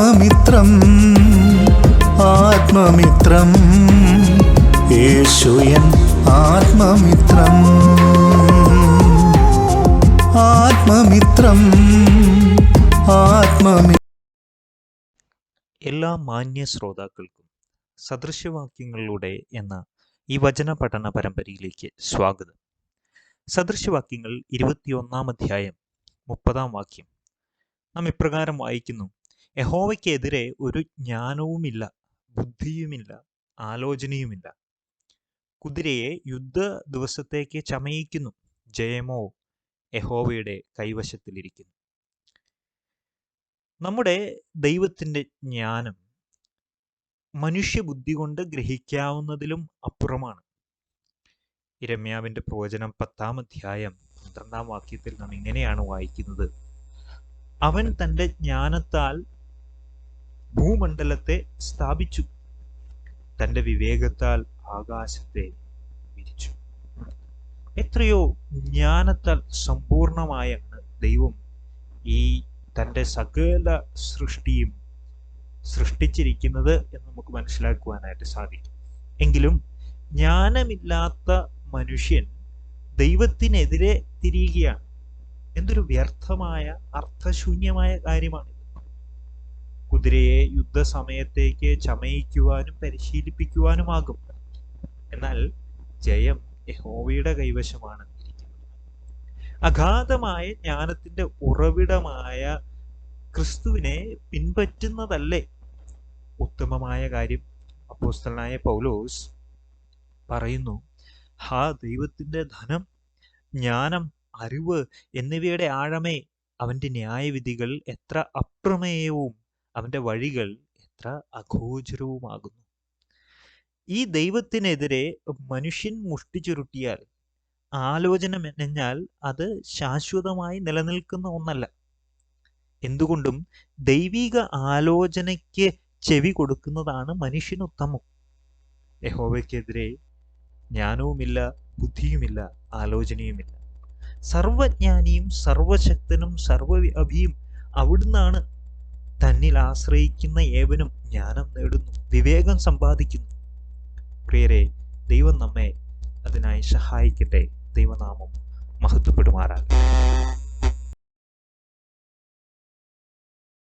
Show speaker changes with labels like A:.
A: ആത്മമിത്രം ആത്മമിത്രം. യേശുയൻ ആത്മമിത്രം. ആത്മമിത്രം ആത്മമി
B: എല്ലാ മാന്യ ശ്രോതാക്കൾക്കും സദൃശവാക്യങ്ങളിലൂടെ എന്ന ഈ വചന പഠന പരമ്പരയിലേക്ക് സ്വാഗതം. സദൃശവാക്യങ്ങൾ ഇരുപത്തിയൊന്നാം അധ്യായം മുപ്പതാം വാക്യം. നാം ഇപ്രകാരം വായിക്കുന്നു. യഹോവയ്ക്കെതിരെ ഒരു ജ്ഞാനവുമില്ല ബുദ്ധിയുമില്ല ആലോചനയുമില്ല. കുതിരയെ യുദ്ധ ദിവസത്തേക്ക് ചമയിക്കുന്നു ജയമോ യഹോവയുടെ കൈവശത്തിലിരിക്കുന്നു. നമ്മുടെ ദൈവത്തിന്റെ ജ്ഞാനം മനുഷ്യബുദ്ധി കൊണ്ട് ഗ്രഹിക്കാവുന്നതിലും അപ്പുറമാണ്. ഇരമ്യാവിന്റെ പ്രവചനം പത്താം അധ്യായം പന്ത്രണ്ടാം വാക്യത്തിൽ നാം ഇങ്ങനെയാണ് വായിക്കുന്നത്. അവൻ തന്റെ ജ്ഞാനത്താൽ ഭൂമണ്ഡലത്തെ സ്ഥാപിച്ചു. തന്റെ വിവേകത്താൽ ആകാശത്തെ വിരിച്ചു. എത്രയോ ജ്ഞാനത്താൽ സമ്പൂർണമായാണ് ദൈവം ഈ തന്റെ സകല സൃഷ്ടിയും സൃഷ്ടിച്ചിരിക്കുന്നത് എന്ന് നമുക്ക് മനസ്സിലാക്കുവാനായിട്ട് സാധിക്കും. എങ്കിലും ജ്ഞാനമില്ലാത്ത മനുഷ്യൻ ദൈവത്തിനെതിരെ തിരിയുകയാണ്. എന്തൊരു വ്യർത്ഥമായ അർത്ഥശൂന്യമായ കാര്യമാണിത് കുതിരയെ യുദ്ധസമയത്തേക്ക് ചമയിക്കുവാനും പരിശീലിപ്പിക്കുവാനുമാകും. എന്നാൽ ജയം യഹോവയുടെ കൈവശമാണ്. അഗാധമായ ജ്ഞാനത്തിന്റെ ഉറവിടമായ ക്രിസ്തുവിനെ പിൻപറ്റുന്നതല്ലേ? ഉത്തമമായ കാര്യം അപ്പോസ്തലനായ പൗലോസ് പറയുന്നു ഹാ ദൈവത്തിന്റെ ധനം ജ്ഞാനം അറിവ് എന്നിവയുടെ ആഴമേ അവന്റെ ന്യായവിധികൾ എത്ര അപ്രമേയവും അവന്റെ വഴികൾ എത്ര അഘോചരവുമാകുന്നു ഈ ദൈവത്തിനെതിരെ മനുഷ്യൻ മുഷ്ടി ചുരുട്ടിയാൽ ആലോചന മെനഞ്ഞാൽ അത് ശാശ്വതമായി നിലനിൽക്കുന്ന ഒന്നല്ല. എന്തുകൊണ്ടും ദൈവിക ആലോചനയ്ക്ക് ചെവി കൊടുക്കുന്നതാണ് മനുഷ്യന് ഉത്തമം യഹോവയ്ക്കെതിരെ ജ്ഞാനവുമില്ല ബുദ്ധിയുമില്ല ആലോചനയുമില്ല. സർവജ്ഞാനിയും സർവശക്തനും സർവവ്യാപിയും അവിടുന്നാണ് തന്നിൽ ആശ്രയിക്കുന്ന ഏവനും ജ്ഞാനം നേടുന്നു വിവേകം സമ്പാദിക്കുന്നു. പ്രിയരെ ദൈവം നമ്മെ അതിനായി സഹായിക്കട്ടെ. ദൈവനാമം മഹത്വപ്പെടുമാറാകട്ടെ.